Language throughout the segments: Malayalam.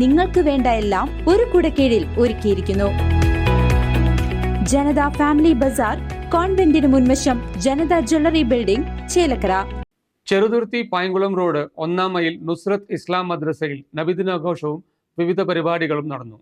നിങ്ങൾക്ക് വേണ്ട എല്ലാം ഒരു കുടക്കീഴിൽ ഒരുക്കിയിരിക്കുന്നു. ജനതാ ഫാമിലി ബസാർ കോൺവെന്റിന് മുൻവശം Janata jewellery building Chelakkara. Cheruthuruthy Painkulam road ഒന്നാം മൈൽ നുസ്രത്ത് ഇസ്ലാം മദ്രസയിൽ നബിദിനാഘോഷവും വിവിധ പരിപാടികളും നടന്നു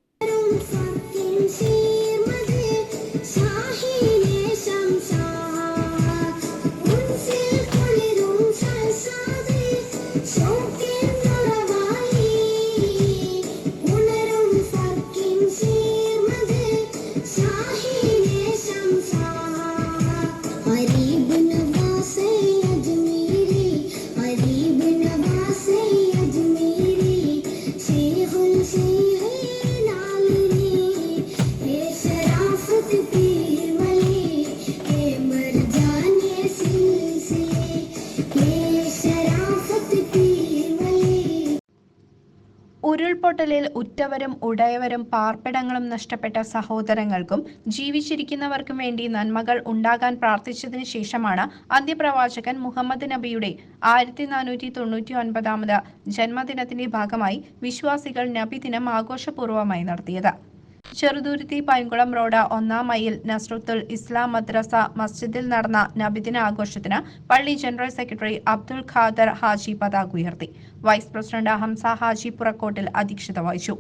ഉരുൾപൊട്ടലിൽ ഉറ്റവരും ഉടയവരും പാർപ്പിടങ്ങളും നഷ്ടപ്പെട്ട സഹോദരങ്ങൾക്കും ജീവിച്ചിരിക്കുന്നവർക്കും വേണ്ടി നന്മകൾ ഉണ്ടാകാൻ പ്രാർത്ഥിച്ചതിന് ശേഷമാണ് അന്ത്യപ്രവാചകൻ മുഹമ്മദ് നബിയുടെ ആയിരത്തി നാനൂറ്റി തൊണ്ണൂറ്റി ഒൻപതാമത് ജന്മദിനത്തിന്റെ ഭാഗമായി വിശ്വാസികൾ നബിദിനം ആഘോഷപൂർവമായി നടത്തിയത്. ചെറുതുരുത്തി പൈങ്കുളം റോഡ് ഒന്നാം മൈൽ നസ്രുത്തുൽ ഇസ്ലാം മദ്രസ മസ്ജിദിൽ നടന്ന നബിദിന ആഘോഷത്തിന് പള്ളി ജനറൽ സെക്രട്ടറി അബ്ദുൽ ഖാദർ ഹാജി പതാക ഉയർത്തി. വൈസ് പ്രസിഡന്റ് ഹംസ ഹാജി പുറക്കോട്ടിൽ അധ്യക്ഷത വഹിച്ചു.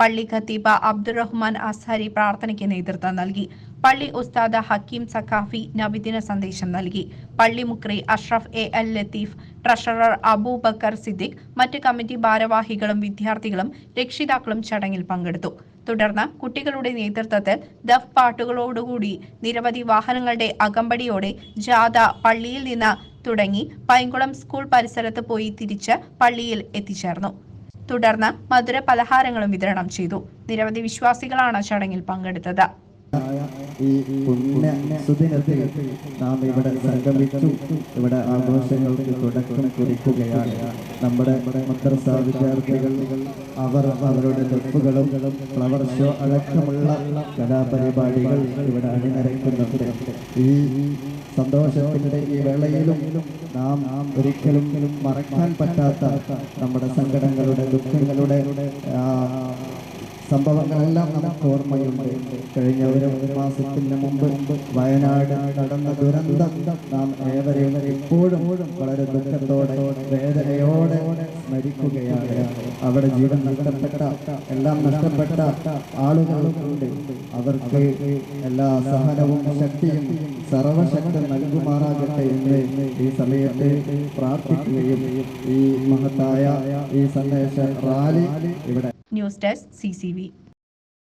പള്ളി ഖത്തീബ അബ്ദുറഹ്മാൻ അസ്ഹരി പ്രാർത്ഥനയ്ക്ക് നേതൃത്വം നൽകി. പള്ളി ഉസ്താദ് ഹക്കീം സഖാഫി നബിദിന സന്ദേശം നൽകി. പള്ളി മുക്രി Ashraf A L Latheef treasurer Abubakar Siddique മറ്റ് കമ്മിറ്റി ഭാരവാഹികളും വിദ്യാർത്ഥികളും രക്ഷിതാക്കളും ചടങ്ങിൽ പങ്കെടുത്തു. തുടർന്ന് കുട്ടികളുടെ നേതൃത്വത്തിൽ ദഫ് പാട്ടുകളോടുകൂടി നിരവധി വാഹനങ്ങളുടെ അകമ്പടിയോടെ ജാഥ പള്ളിയിൽ നിന്ന് തുടങ്ങി പൈങ്കുളം സ്കൂൾ പരിസരത്ത് പോയി തിരിച്ച് പള്ളിയിൽ എത്തിച്ചേർന്നു. തുടർന്ന് മധുര പലഹാരങ്ങളും വിതരണം ചെയ്തു. നിരവധി വിശ്വാസികളാണ് ചടങ്ങിൽ പങ്കെടുത്തത്. ഈ പുണ്യ സുദിനത്തിൽ നാം ഇവിടെ സംഗമിച്ചു. ഇവിടെ ആഘോഷങ്ങൾക്ക് തുടക്കം കുറിക്കുകയാണ്. നമ്മുടെ മദ്രസ വിദ്യാർത്ഥികൾ അവർ അവരുടെ ദഫുകളും ഫ്ലവർ ഷോ അടക്കമുള്ള കലാപരിപാടികൾ ഇവിടെ അണിനിരക്കുന്നുണ്ട്. ഈ സന്തോഷത്തിന്റെ ഈ വേളയിലും നാം ഒരിക്കലും മറക്കാൻ പറ്റാത്ത നമ്മുടെ സങ്കടങ്ങളുടെ ദുഃഖങ്ങളുടെ സംഭവങ്ങളെല്ലാം നമുക്ക് ഓർമ്മയുണ്ട്. കഴിഞ്ഞ ഒരു മാസത്തിന് മുമ്പ് വയനാട് നടന്ന ദുരന്തം നാം ഏവരെയും ഇപ്പോഴും വളരെ ദുഃഖത്തോടെ വേദനയോടെ സ്മരിക്കുകയാണ്. അവിടെ ജീവൻ നഷ്ടപ്പെട്ട എല്ലാം നഷ്ടപ്പെട്ട ആളുകളുണ്ട്. അവർക്ക് എല്ലാ സഹനവും ശക്തിയും സർവശക്തി നൽകുമാറാകട്ടെ എന്ന് ഈ സമയത്ത് പ്രാർത്ഥിക്കുകയും ഈ മഹത്തായ ഈ സന്ദേശ റാലി ഇവിടെ ന്യൂസ് ഡെസ്ക് സി